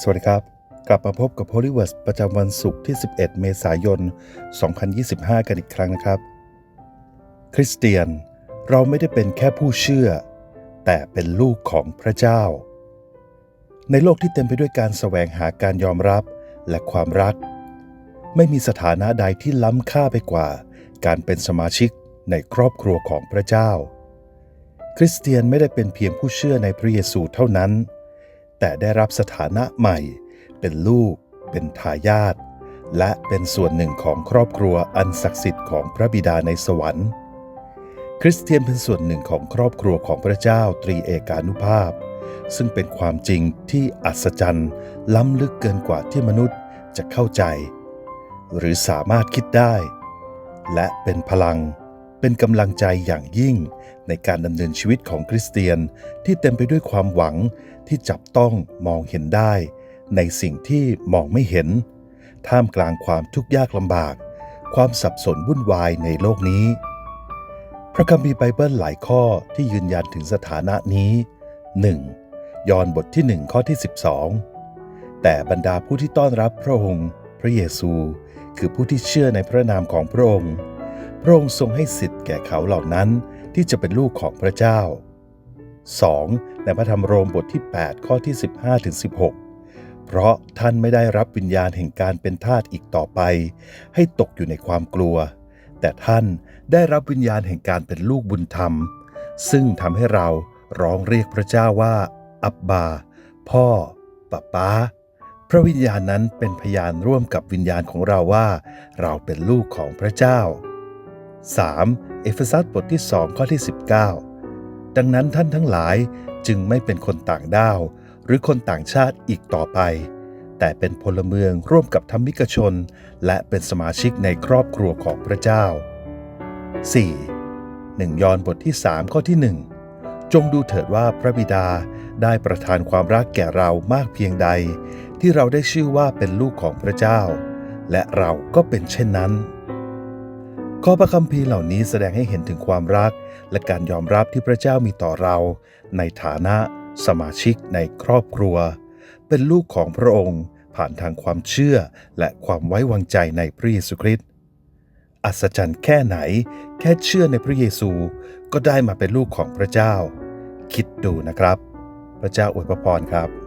สวัสดีครับ กลับมาพบกับ h o l y w o r d ประจำวันศุกร์ที่ 11 เมษายน 2025 กันอีกครั้งนะครับ คริสเตียนเราไม่ได้เป็นแค่ผู้เชื่อ แต่เป็นลูกของพระเจ้า ในโลกที่เต็มไปด้วยการแสวงหาการยอมรับและความรัก ไม่มีสถานะใดที่ล้ำค่าไปกว่า การเป็นสมาชิกในครอบครัวของพระเจ้า คริสเตียนไม่ได้เป็นเพียงผู้เชื่อในพระเยซูเท่านั้น แต่ได้รับสถานะใหม่ เป็นลูก เป็นทายาทและเป็นส่วนหนึ่งของครอบครัวอันศักดิ์สิทธิ์ของพระบิดาในสวรรค์ คริสเตียนเป็นส่วนหนึ่งของครอบครัวของพระเจ้าตรีเอกานุภาพ ซึ่งเป็นความจริงที่อัศจรรย์ ล้ำลึกเกินกว่าที่มนุษย์จะเข้าใจ หรือสามารถคิดได้ และเป็นพลัง เป็นกำลังใจอย่างยิ่ง ในการดำเนินชีวิตของคริสเตียนที่เต็มไปด้วยความหวังที่จับต้องมองเห็นได้ ในสิ่งที่มองไม่เห็น ท่ามกลางความทุกข์ยากลำบาก ความสับสนวุ่นวายในโลกนี้ พระคัมภีร์ไบเบิลหลายข้อที่ยืนยันถึงสถานะนี้ 1. ยอห์นบทที่ 1 ข้อที่ 12 แต่บรรดาผู้ที่ต้อนรับพระองค์ พระเยซู คือผู้ที่เชื่อในพระนามของพระองค์ พระองค์ทรงให้สิทธิ์แก่เขาเหล่านั้นที่จะเป็นลูกของพระเจ้า 2. ในพระธรรมโรมบทที่ 8 ข้อที่ 15ถึง16 เพราะท่านไม่ได้รับวิญญาณแห่งการเป็นทาสอีกต่อไป ให้ตกอยู่ในความกลัว แต่ท่านได้รับวิญญาณแห่งการเป็นลูกบุญธรรม ซึ่งทำให้เราร้องเรียกพระเจ้าว่า อับบา พ่อป้าป้าพระวิญญาณนั้นเป็นพยานร่วมกับวิญญาณของเราว่า เราเป็นลูกของพระเจ้า 3. เอเฟซัสบทที่ 2 ข้อที่ 19 ดังนั้นท่านทั้งหลายจึงไม่เป็นคนต่างด้าว หรือคนต่างชาติอีกต่อไป แต่เป็นพลเมืองร่วมกับธรรมิกชน และเป็นสมาชิกในครอบครัวของพระเจ้า 4. 1ยอห์นบทที่ 3 ข้อที่ 1 จงดูเถิดว่าพระบิดาได้ประทานความรักแก่เรามากเพียงใด ที่เราได้ชื่อว่าเป็นลูกของพระเจ้า และเราก็เป็นเช่นนั้น ข้อพระคัมภีร์เหล่านี้แสดงให้เห็นถึงความรัก และการยอมรับที่พระเจ้ามีต่อเรา ในฐานะสมาชิกในครอบครัว เป็นลูกของพระองค์ ผ่านทางความเชื่อและความไว้วางใจในพระเยซูคริสต์อัศจรรย์แค่ไหน แค่เชื่อในพระเยซูก็ได้มาเป็นลูกของพระเจ้า คิดดูนะครับ พระเจ้าอวยพรครับ